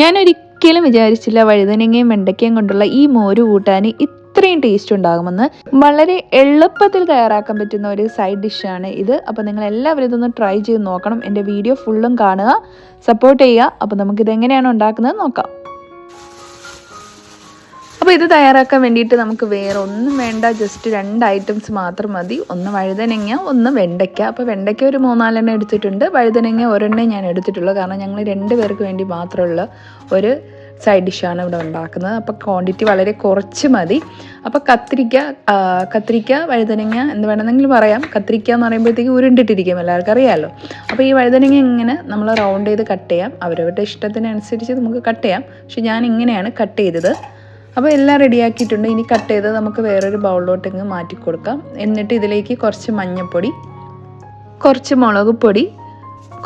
ഞാനൊരിക്കലും വിചാരിച്ചില്ല വഴുതനങ്ങയും വെണ്ടയ്ക്കയും കൊണ്ടുള്ള ഈ മോര് കൂട്ടാൻ ഇത്രയും ടേസ്റ്റ് ഉണ്ടാകുമെന്ന്. വളരെ എളുപ്പത്തിൽ തയ്യാറാക്കാൻ പറ്റുന്ന ഒരു സൈഡ് ഡിഷാണ് ഇത്. അപ്പോൾ നിങ്ങൾ എല്ലാവരും ഇതൊന്ന് ട്രൈ ചെയ്ത് നോക്കണം. എന്റെ വീഡിയോ ഫുള്ളും കാണുക. സപ്പോർട്ട് ചെയ്യുക. അപ്പോൾ നമുക്കിത് എങ്ങനെയാണ് ഉണ്ടാക്കുന്നത് നോക്കാം. അപ്പോൾ ഇത് തയ്യാറാക്കാൻ വേണ്ടിയിട്ട് നമുക്ക് വേറെ ഒന്നും വേണ്ട ജസ്റ്റ് രണ്ട് ഐറ്റംസ് മാത്രം മതി. ഒന്ന് വഴുതനങ്ങ ഒന്ന് വെണ്ടയ്ക്ക. അപ്പോൾ വെണ്ടയ്ക്ക ഒരു മൂന്നാലെണ്ണം എടുത്തിട്ടുണ്ട്. വഴുതനങ്ങ ഒരെണ്ണം ഞാൻ എടുത്തിട്ടുള്ളൂ. കാരണം ഞങ്ങൾ രണ്ട് പേർക്ക് വേണ്ടി മാത്രമുള്ള ഒരു സൈഡ് ഡിഷാണ് ഇവിടെ ഉണ്ടാക്കുന്നത്. അപ്പോൾ ക്വാണ്ടിറ്റി വളരെ കുറച്ച് മതി. അപ്പോൾ കത്തിരിക്ക കത്തിരിക്ക വഴുതനങ്ങ എന്ന് വേണമെങ്കിൽ പറയാം. കത്തിരിക്ക എന്ന് പറയുമ്പോഴത്തേക്ക് ഉരുണ്ടിട്ടിരിക്കും. എല്ലാവർക്കും അറിയാമല്ലോ അപ്പോൾ ഈ വഴുതനങ്ങ ഇങ്ങനെ നമ്മൾ റൗണ്ട് ചെയ്ത് കട്ട് ചെയ്യാം. അവരവരുടെ ഇഷ്ടത്തിനനുസരിച്ച് നമുക്ക് കട്ട് ചെയ്യാം. പക്ഷെ ഞാൻ ഇങ്ങനെയാണ് കട്ട് ചെയ്തത്. അപ്പോൾ എല്ലാം റെഡിയാക്കിയിട്ടുണ്ട്. ഇനി കട്ട് ചെയ്ത് നമുക്ക് വേറൊരു ബൗളിലോട്ട് ഇങ്ങ് മാറ്റി കൊടുക്കാം. എന്നിട്ട് ഇതിലേക്ക് കുറച്ച് മഞ്ഞൾപ്പൊടി കുറച്ച് മുളക് പൊടി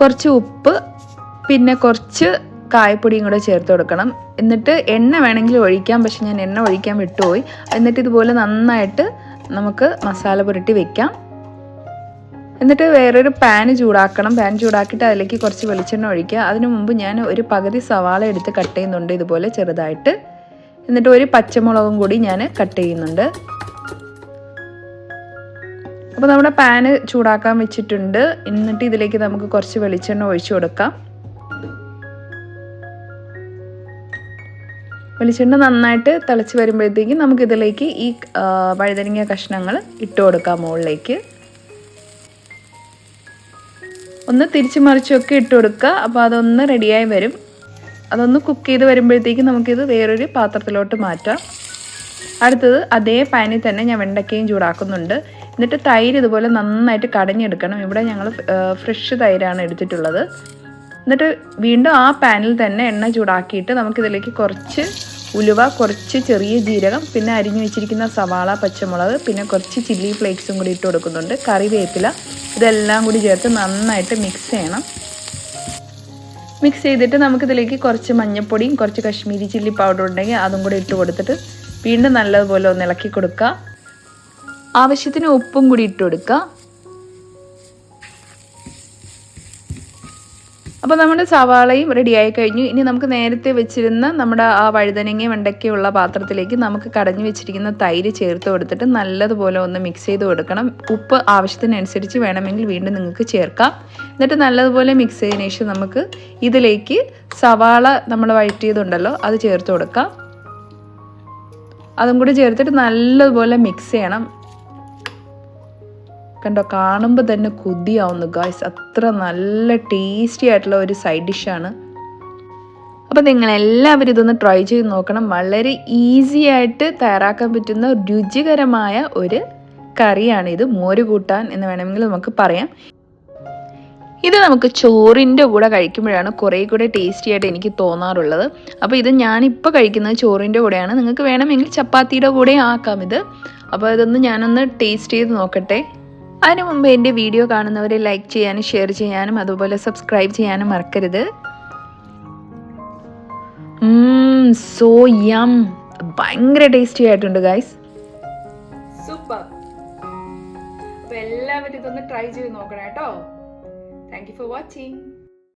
കുറച്ച് ഉപ്പ് പിന്നെ കുറച്ച് കായപ്പൊടിയും കൂടെ ചേർത്ത് കൊടുക്കണം. എന്നിട്ട് എണ്ണ വേണമെങ്കിൽ ഒഴിക്കാം പക്ഷെ ഞാൻ എണ്ണ ഒഴിക്കാൻ വിട്ടുപോയി. എന്നിട്ട് ഇതുപോലെ നന്നായിട്ട് നമുക്ക് മസാല പുരട്ടി വെക്കാം. എന്നിട്ട് വേറൊരു പാന് ചൂടാക്കണം. പാൻ ചൂടാക്കിയിട്ട് അതിലേക്ക് കുറച്ച് വെളിച്ചെണ്ണ ഒഴിക്കുക. അതിനു മുമ്പ് ഞാൻ ഒരു പകുതി സവാള എടുത്ത് കട്ട് ചെയ്യുന്നുണ്ട് ഇതുപോലെ ചെറുതായിട്ട്. എന്നിട്ട് ഒരു പച്ചമുളകും കൂടി ഞാൻ കട്ട് ചെയ്യുന്നുണ്ട്. അപ്പോൾ നമ്മുടെ പാന് ചൂടാക്കാൻ വെച്ചിട്ടുണ്ട്. എന്നിട്ട് ഇതിലേക്ക് നമുക്ക് കുറച്ച് വെളിച്ചെണ്ണ ഒഴിച്ചു കൊടുക്കാം. വെളിച്ചെണ്ണ നന്നായിട്ട് തിളച്ച് വരുമ്പോഴത്തേക്കും നമുക്കിതിലേക്ക് ഈ വഴുതനങ്ങ കഷ്ണങ്ങൾ ഇട്ട് കൊടുക്കാം മുകളിലേക്ക്. ഒന്ന് തിരിച്ചു മറിച്ചൊക്കെ ഇട്ട് കൊടുക്കുക. അപ്പോൾ അതൊന്ന് റെഡിയായി വരും. അതൊന്ന് കുക്ക് ചെയ്ത് വരുമ്പോഴത്തേക്കും നമുക്കിത് വേറൊരു പാത്രത്തിലോട്ട് മാറ്റാം. അടുത്തത് അതേ പാനിൽ തന്നെ ഞാൻ വെണ്ടക്കയും ചൂടാക്കുന്നുണ്ട്. എന്നിട്ട് തൈര് ഇതുപോലെ നന്നായിട്ട് കടഞ്ഞെടുക്കണം. ഇവിടെ ഞങ്ങൾ ഫ്രഷ് തൈരാണ് എടുത്തിട്ടുള്ളത്. എന്നിട്ട് വീണ്ടും ആ പാനിൽ തന്നെ എണ്ണ ചൂടാക്കിയിട്ട് നമുക്കിതിലേക്ക് കുറച്ച് ഉലുവ കുറച്ച് ചെറിയ ജീരകം പിന്നെ അരിഞ്ഞു വെച്ചിരിക്കുന്ന സവാള പച്ചമുളക് പിന്നെ കുറച്ച് ചില്ലി ഫ്ലേക്സും കൂടി ഇട്ട് കൊടുക്കുന്നുണ്ട്. കറിവേപ്പില ഇതെല്ലാം കൂടി ചേർത്ത് നന്നായിട്ട് മിക്സ് ചെയ്യണം. മിക്സ് ചെയ്തിട്ട് നമുക്കിതിലേക്ക് കുറച്ച് മഞ്ഞൾപ്പൊടിയും കുറച്ച് കശ്മീരി ചില്ലി പൗഡർ ഉണ്ടെങ്കിൽ അതും കൂടി ഇട്ട് കൊടുത്തിട്ട് വീണ്ടും നല്ലതുപോലെ ഒന്ന് ഇളക്കി കൊടുക്കുക. ആവശ്യത്തിന് ഉപ്പും കൂടി ഇട്ട് കൊടുക്കുക. അപ്പോൾ നമ്മുടെ സവാളയും റെഡിയായി കഴിഞ്ഞു. ഇനി നമുക്ക് നേരത്തെ വെച്ചിരുന്ന നമ്മുടെ ആ വഴുതനങ്ങയും വെണ്ടയ്ക്കയുള്ള പാത്രത്തിലേക്ക് നമുക്ക് കടഞ്ഞു വെച്ചിരിക്കുന്ന തൈര് ചേർത്ത് കൊടുത്തിട്ട് നല്ലതുപോലെ ഒന്ന് മിക്സ് ചെയ്ത് കൊടുക്കണം. ഉപ്പ് ആവശ്യത്തിനനുസരിച്ച് വേണമെങ്കിൽ വീണ്ടും നിങ്ങൾക്ക് ചേർക്കാം. എന്നിട്ട് നല്ലതുപോലെ മിക്സ് ചെയ്തതിന് ശേഷം നമുക്ക് ഇതിലേക്ക് സവാള നമ്മൾ വഴറ്റിയതുണ്ടല്ലോ അത് ചേർത്ത് കൊടുക്കാം. അതും കൂടി ചേർത്തിട്ട് നല്ലതുപോലെ മിക്സ് ചെയ്യണം. കണ്ടോ? കാണുമ്പോൾ തന്നെ കൊതിയാവുന്നു ഗായ്സ് അത്ര നല്ല ടേസ്റ്റി ആയിട്ടുള്ള ഒരു സൈഡ് ഡിഷാണ് അപ്പോൾ നിങ്ങൾ എല്ലാവരും ഇതൊന്ന് ട്രൈ ചെയ്ത് നോക്കണം. വളരെ ഈസി ആയിട്ട് തയ്യാറാക്കാൻ പറ്റുന്ന രുചികരമായ ഒരു കറിയാണിത് മോര് കൂട്ടാൻ എന്ന് വേണമെങ്കിൽ നമുക്ക് പറയാം. ഇത് നമുക്ക് ചോറിന്റെ കൂടെ കഴിക്കുമ്പോഴാണ് കുറേ കൂടെ ടേസ്റ്റി ആയിട്ട് എനിക്ക് തോന്നാറുള്ളത്. അപ്പോൾ ഇത് ഞാനിപ്പോൾ കഴിക്കുന്നത് ചോറിന്റെ കൂടെയാണ്. നിങ്ങൾക്ക് വേണമെങ്കിൽ ചപ്പാത്തിയുടെ കൂടെ ആക്കാം ഇത്. അപ്പോൾ ഇതൊന്ന് ഞാനൊന്ന് ടേസ്റ്റ് ചെയ്ത് നോക്കട്ടെ. അതിനു മുമ്പ് എന്റെ വീഡിയോ കാണുന്നവരെ ലൈക്ക് ചെയ്യാനും ഷെയർ ചെയ്യാനും അതുപോലെ സബ്സ്ക്രൈബ് ചെയ്യാനും മറക്കരുത്. സോ യം ഭയങ്കര ടേസ്റ്റി ആയിട്ടുണ്ട് ഗൈസ് സൂപ്പർ എല്ലാവരും ഇതൊന്ന് ട്രൈ ചെയ്ത് നോക്കണം കേട്ടോ. Thank you for watching